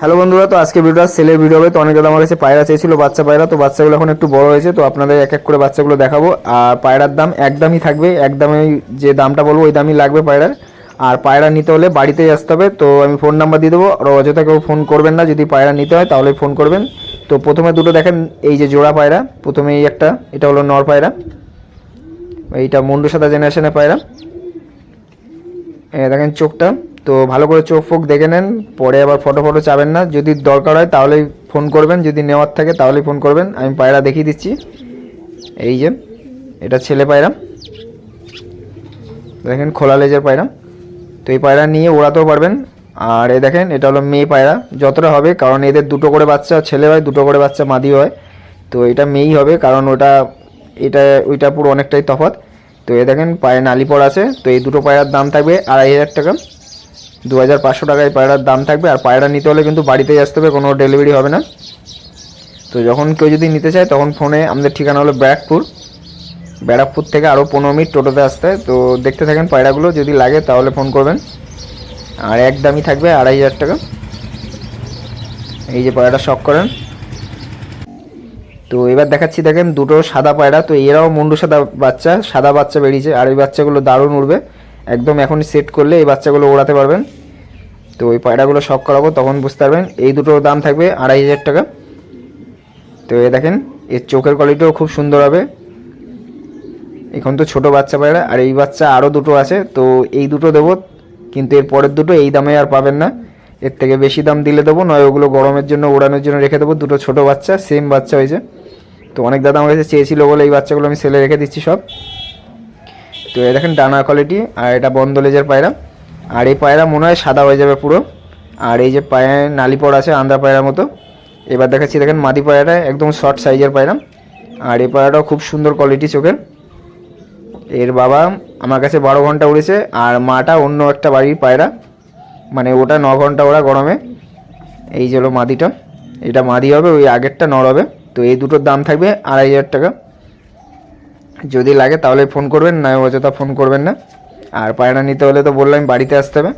Hello বন্ধুরা, তো আজকে ভিডিওটা সেলের ভিডিও হবে। তো অনেকে আমার কাছে পায়রা চেয়েছিল, বাচ্চা পায়রা। তো বাচ্চাগুলো এখন একটু বড় হয়েছে, তো আপনাদের এক এক করে বাচ্চাগুলো দেখাবো। আর পায়রার দাম একদমই থাকবে, একদমই যে দামটা বলব, ওই দামই লাগবে পায়রার। আর পায়রা নিতে হলে বাড়িতেই আসতে হবে। তো আমি ফোন নাম্বার দিয়ে দেবো। আর অযথা কেউ ফোন করবেন না, যদি পায়রা নিতে হয় তাহলে ফোন করবেন। তো প্রথমে দুটো দেখেন, এই যে জোড়া পায়রা প্রথমে এই একটা, এটা হলো নর পায়রা। এইটা মুন্ডু সাদা জেনারেশনের পায়রা। দেখেন চোখটা। তো ভালো করে চোখ ফোক দেখে নেন, পরে আবার ফটো ফটো চাবেন না। যদি দরকার হয় তাহলেই ফোন করবেন, যদি নেওয়ার থাকে তাহলেই ফোন করবেন। আমি পায়রা দেখিয়ে দিচ্ছি। এই যে, এটা ছেলে পায়রা। দেখেন খোলা লেজের পায়রা। তো এই পায়রা নিয়ে ওড়াতেও পারবেন। আর এ দেখেন, এটা হলো মেয়ে পায়রা। যতটা হবে, কারণ এদের দুটো করে বাচ্চা, ছেলে হয়, দুটো করে বাচ্চা মাদি হয়। তো এটা মেয়েই হবে, কারণ ওটা, এটা, ওইটা পুরো অনেকটাই তফাৎ। তো এ দেখেন পায়ে নালি পড়া আছে। তো এই দুটো পায়রার দাম থাকবে আড়াই হাজার টাকা। দু হাজার পাঁচশো টাকায় পায়রার দাম থাকবে, আর পায়রা নিতে হলে কিন্তু বাড়িতেই আসতে হবে, কোনো ডেলিভারি হবে না। তো যখন কেউ যদি নিতে চায়, তখন ফোনে আমাদের ঠিকানা হলো ব্যারাকপুর। ব্যারাকপুর থেকে আরও পনেরো মিনিট টোটোতে আসতে তো দেখতে থাকেন পায়রাগুলো, যদি লাগে তাহলে ফোন করবেন। আর এক দামই থাকবে আড়াই হাজার টাকা। এই যে পায়রাটা শখ করেন। তো এবার দেখাচ্ছি, দেখেন দুটো সাদা পায়রা। তো এরাও মুন্ডু সাদা বাচ্চা সাদা বাচ্চা বেরিয়েছে, আর এই বাচ্চাগুলো দারুণ উড়বে। একদম এখন সেট করলে এই বাচ্চাগুলো ওড়াতে পারবেন। তো ওই পায়রাগুলো শখ করাবো, তখন বুঝতে পারবেন। এই দুটোর দাম থাকবে আড়াই হাজার টাকা। তো এ দেখেন, এর চোখের কোয়ালিটিও খুব সুন্দর হবে। এখন তো ছোট বাচ্চা পায়রা, আর এই বাচ্চা আরও দুটো আছে, তো এই দুটো দেবো। কিন্তু এর পরের দুটো এই দামে আর পাবেন না। এর থেকে বেশি দাম দিলে দেবো, নয় ওগুলো গরমের জন্য, ওড়ানোর জন্য রেখে দেবো। দুটো ছোট বাচ্চা সেম বাচ্চা হয়েছে। তো অনেক দাদা আমার কাছে চেয়েছিল বলে এই বাচ্চাগুলো আমি সেলে রেখে দিচ্ছি সব। তো এই দেখেন ডানা কোয়ালিটি আর এটা বন্ধ লেজের পায়রা। আর এই পায়রা মনে হয় সাদা হয়ে যাবে পুরো। আর এই যে পায়ে নালি পড়া আছে আন্দ্রা পায়রার মতো। এবার দেখাচ্ছি, দেখেন মাদি পায়রাটা একদম শর্ট সাইজের পায়রা। আর এই পায়রাটাও খুব সুন্দর কোয়ালিটি চোখের। এর বাবা আমার কাছে বারো ঘণ্টা উড়েছে, আর মাটা অন্য একটা বাড়ির পায়রা। মানে ওটা ন ঘণ্টা ওরা গরমে। এই যে হলো মাদিটা এটা মাদি হবে, ওই আগেরটা নর হবে। তো এই দুটোর দাম থাকবে আড়াই হাজার টাকা। যদি লাগে তাহলে ফোন করবেন, না অযথা ফোন করবেন না। আর পায়রা নিতে হলে তো বললাম, বাড়িতে আসতে হবে।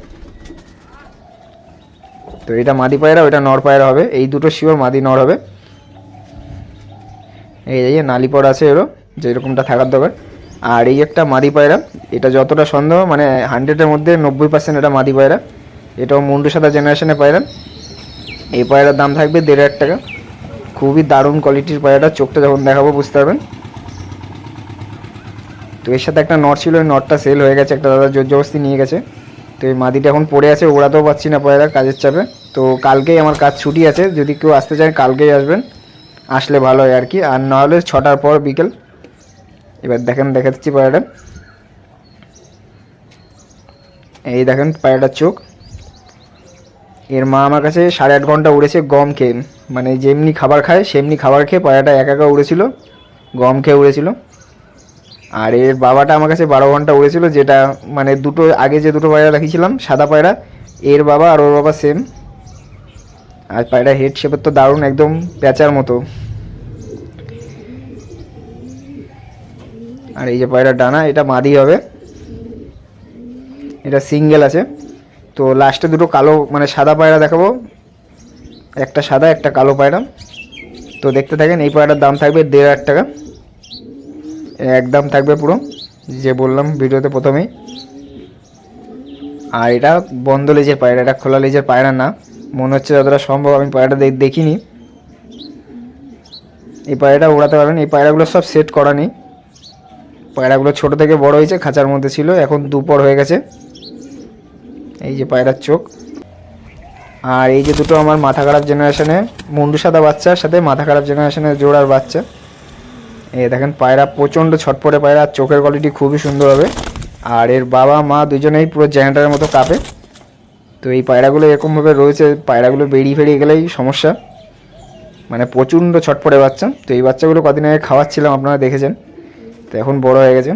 তো এটা মাদি পায়রা ওইটা নর পায়রা হবে। এই দুটো শিওর মাদি নর হবে। এই যে নালি পড়া আছে এরও, যেরকমটা থাকার দরকার। আর এই একটা মাদি পায়রা, এটা যতটা সন্দেহ মানে হান্ড্রেডের মধ্যে নব্বই পার্সেন্ট এটা মাদি পায়রা। এটাও মুন্ডু সাদা জেনারেশনের পায়রা। এই পায়রার দাম থাকবে দেড় হাজার টাকা। খুবই দারুণ কোয়ালিটির পায়রাটা, চোখটা যখন দেখাবো বুঝতে পারবেন। তো এর সাথে একটা নট ছিল, ওই নটটা সেল হয়ে গেছে, একটা দাদা জোর জবস্তি নিয়ে গেছে। তো এই মাদিটা এখন পড়ে আছে, ওড়াতেও পাচ্ছি না পায়রা কাজের চাপে। তো কালকেই আমার কাজ ছুটি আছে, যদি কেউ আসতে চায় কালকেই আসবেন, আসলে ভালো হয় আর কি। আর না হলে ছটার পর বিকেল। এবার দেখেন, দেখাচ্ছি পায়রাটা এই দেখেন পায়রাটার চোখ। এর মা আমার কাছে সাড়ে আট ঘণ্টা উড়েছে গম খেয়ে। মানে যেমনি খাবার খায়, সেমনি খাবার খেয়ে পায়রাটা একা একা উড়েছিল, গম খেয়ে উড়েছিল। আর এর বাবাটা আমার কাছে বারো ঘণ্টা উড়েছিল, যেটা মানে দুটো, আগে যে দুটো পায়রা রাখিছিলাম, সাদা পায়রা, এর বাবা আর ওর বাবা সেম আর পায়রা হেড শেপের তো দারুণ, একদম প্যাঁচার মতো। আর এই যে পায়রা ডানা, এটা মাদি হবে। এটা সিঙ্গেল আছে। তো লাস্টে দুটো কালো মানে সাদা পায়রা দেখাবো। একটা সাদা, একটা কালো পায়রা। তো দেখতে থাকেন, এই পায়রার দাম থাকবে দেড় হাজার টাকা। একদম থাকবে পুরো, যে বললাম ভিডিওতে প্রথমেই। আর এটা বন্ধ লেজের পায়রা, এটা খোলা লেজের পায়রা না। মনে হচ্ছে যতটা সম্ভব আমি পায়রাটা দেখিনি। এই পায়রাটা ওড়াতে পারবেন, এই পায়রাগুলো সব সেট করা নেই। পায়রাগুলো ছোট থেকে বড় হয়েছে, খাঁচার মধ্যে ছিল, এখন দুপর হয়ে গেছে। এই যে পায়রার চোখ। আর এই যে দুটো আমার মাথা খারাপ জেনারেশনে মুন্ডু সাদা বাচ্চার সাথে মাথা খারাপ জেনারেশনের জোড়ার বাচ্চা। এই দেখেন, পায়রা প্রচণ্ড ছটপটে পায়রা, চোখের কোয়ালিটি খুবই সুন্দর হবে। আর এর বাবা, মা দুজনেই পুরো জেনারেটারের মতো কাঁপে। তো এই পায়রাগুলো এরকমভাবে রয়েছে, পায়রাগুলো বেরিয়ে ফেরিয়ে গেলেই সমস্যা। মানে প্রচণ্ড ছটপটে বাচ্চা। তো এই বাচ্চাগুলো কদিন আগে খাওয়াচ্ছিলাম, আপনারা দেখেছেন। তো এখন বড় হয়ে গেছে।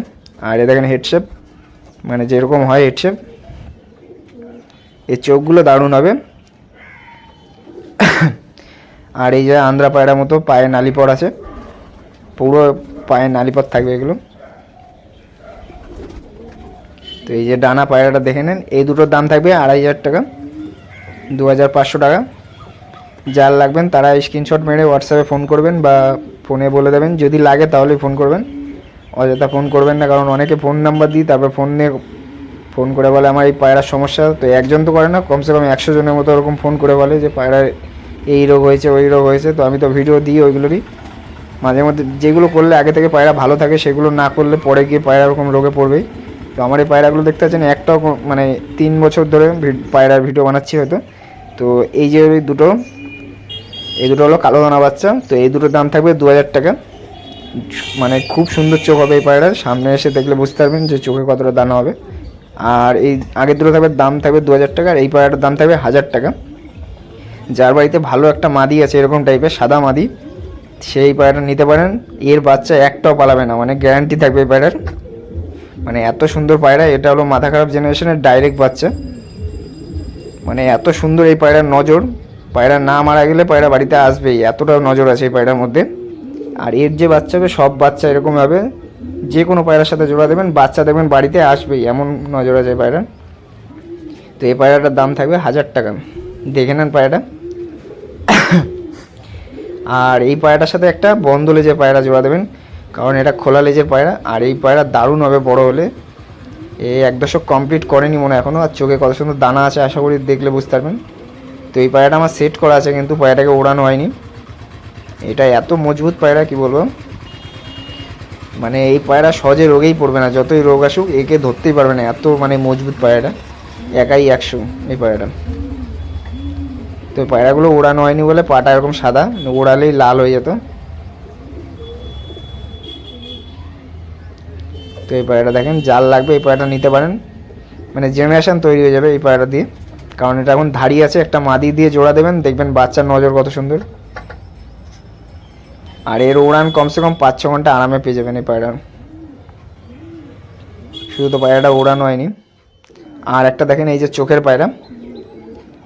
আর এ দেখেন হেডশেপ মানে যেরকম হয় হেডশেপ এর চোখগুলো দারুণ হবে। আর এই যে আন্দ্রা পায়রার মতো পায়ে নালি পড় আছে। পুরো পায়ে নালিপথ থাকবে এগুলো। তো এই যে ডানা পায়রাটা দেখে নেন, এই দুটোর দাম থাকবে আড়াই হাজার টাকা, দু হাজার পাঁচশো টাকা। যার লাগবেন তারা স্ক্রিনশট মেরে হোয়াটসঅ্যাপে ফোন করবেন বা ফোনে বলে দেবেন। যদি লাগে তাহলেই ফোন করবেন। অযথা ফোন করবেন না, কারণ অনেকে ফোন নাম্বার দিই, তারপর ফোন নিয়ে ফোন করে বলে, আমার এই পায়রার সমস্যা। তো একজন তো করে না, কমসে কম একশো জনের মতো ওরকম ফোন করে বলে যে, পায়রার এই রোগ হয়েছে, ওই রোগ হয়েছে। তো আমি তো ভিডিও দিই ওইগুলোরই। মাঝে মধ্যে যেগুলো করলে আগে থেকে পায়রা ভালো থাকে, সেগুলো না করলে পরে গিয়ে পায়রা ওরকম রোগে পড়বেই। তো আমার এই পায়রাগুলো দেখতে পাচ্ছেন, একটাও মানে তিন বছর ধরে পায়রার ভিডিও বানাচ্ছি হয়তো। তো এই যে দুটো, এই দুটো হলো কালো দানা বাচ্চা, তো এই দুটোর দাম থাকবে দু হাজার টাকা। মানে খুব সুন্দর চোখ হবে এই পায়রার, সামনে এসে দেখলে বুঝতে পারবেন যে চোখে কতটা দানা হবে। আর এই আগের দুটো থাকবে, দাম থাকবে দু হাজার টাকা, আর এই পায়রাটার দাম থাকবে হাজার টাকা। যার বাড়িতে ভালো একটা মাদি আছে, এরকম টাইপের সাদা মাদি। সেই পায়রাটা নিতে পারেন। এর বাচ্চা একটাও পালাবে না মানে গ্যারান্টি থাকবে এই পায়রার। মানে এত সুন্দর পায়রা, এটা হলো মাথা খারাপ জেনারেশনের ডাইরেক্ট বাচ্চা। মানে এত সুন্দর এই পায়রার নজর। পায়রা না মারা গেলে পায়রা বাড়িতে আসবেই এতটা নজর আছে এই পায়রার মধ্যে। আর এর যে বাচ্চা হবে সব বাচ্চা এরকম হবে যে কোনো পায়রার সাথে জোড়া দেবেন, বাচ্চা দেখবেন বাড়িতে আসবেই, এমন নজর আছে এই পায়রার। তো এই পায়রাটার দাম থাকবে হাজার টাকা। দেখে নেন পায়রাটা। আর এই পায়রাটার সাথে একটা বন্ধ লেজের পায়রা জোড়া দেবেন, কারণ এটা খোলা লেজের পায়রা, আর এই পায়রা দারুণ হবে বড় হলে। এ এক দশক কমপ্লিট করেনি মনে এখনও আর চোখে কত সুন্দর দানা আছে আশা করি দেখলে বুঝতে পারবেন। তো এই পায়রাটা আমার সেট করা আছে, কিন্তু পায়রাটাকে ওড়ানো হয়নি। এটা এত মজবুত পায়রা, কি বলব? মানে এই পায়রা সহজে রোগেই পড়বে না, যতই রোগ আসুক, একে ধরতেই পারবে না, এত মানে মজবুত পায়রাটা। একাই একশো এই পায়রাটা। তো পায়রাগুলো ওড়ানো হয়নি বলে পাটা এরকম সাদা ওড়ালেই লাল হয়ে যেত। তো এই পায়রাটা দেখেন, জাল লাগবে, এই পায়রাটা নিতে পারেন। মানে জেনারেশন তৈরি হয়ে যাবে এই পায়রাটা দিয়ে। কারণ এটা এখন ধাড়ি আছে, একটা মাদি দিয়ে জোড়া দেবেন, দেখবেন বাচ্চার নজর কত সুন্দর। আর এর উড়ান কমসে কম পাঁচ ছ ঘণ্টা আরামে পেয়ে যাবেন এই পায়রার শুধু তো পায়রাটা ওড়ানো হয়নি। আর একটা দেখেন, এই যে চোখের পায়রা।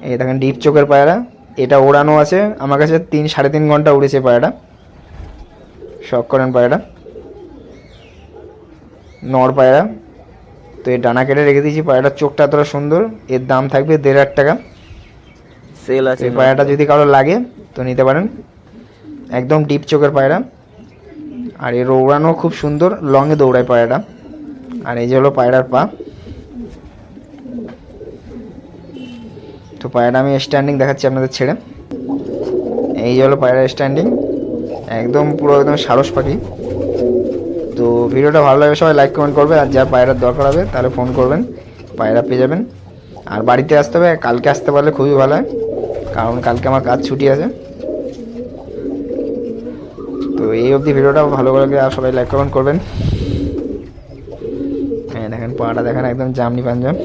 এই দেখেন ডিপ চোখের পায়রা। এটা ওড়ানো আছে। আমার কাছে তিন সাড়ে তিন ঘণ্টা উড়েছে পায়রাটা। শখ করেন পায়রাটা। নর পায়রা। তো এই ডানা কেটে রেখে দিয়েছি। পায়রাটার চোখটা এতটা সুন্দর। এর দাম থাকবে দেড় হাজার টাকা। সেল আছে এই পায়রাটা যদি কারও লাগে তো নিতে পারেন। একদম ডিপ চোখের পায়রা। আর এর ওড়ানো খুব সুন্দর। লংয়ে দৌড়ায় পায়রাটা। আর এই যে হলো পায়রার পা। তো পায়রাটা আমি স্ট্যান্ডিং দেখাচ্ছি আপনাদের ছেড়ে। এই যে হলো পায়রা স্ট্যান্ডিং একদম পুরো একদম সারস পাখি। তো ভিডিওটা ভালো লাগে সবাই লাইক কমেন্ট করবে। আর যার পায়রার দরকার হবে, তাহলে ফোন করবেন। পায়রা পেয়ে যাবেন। আর বাড়িতে আসতে হবে। কালকে আসতে পারলে খুবই ভালো হয়। কারণ কালকে আমার কাজ ছুটি আছে। তো এই অবধি ভিডিওটা ভালো করে আর সবাই লাইক কমেন্ট করবেন। হ্যাঁ দেখেন পাটা দেখেন, একদম জামনি পাঞ্জাব।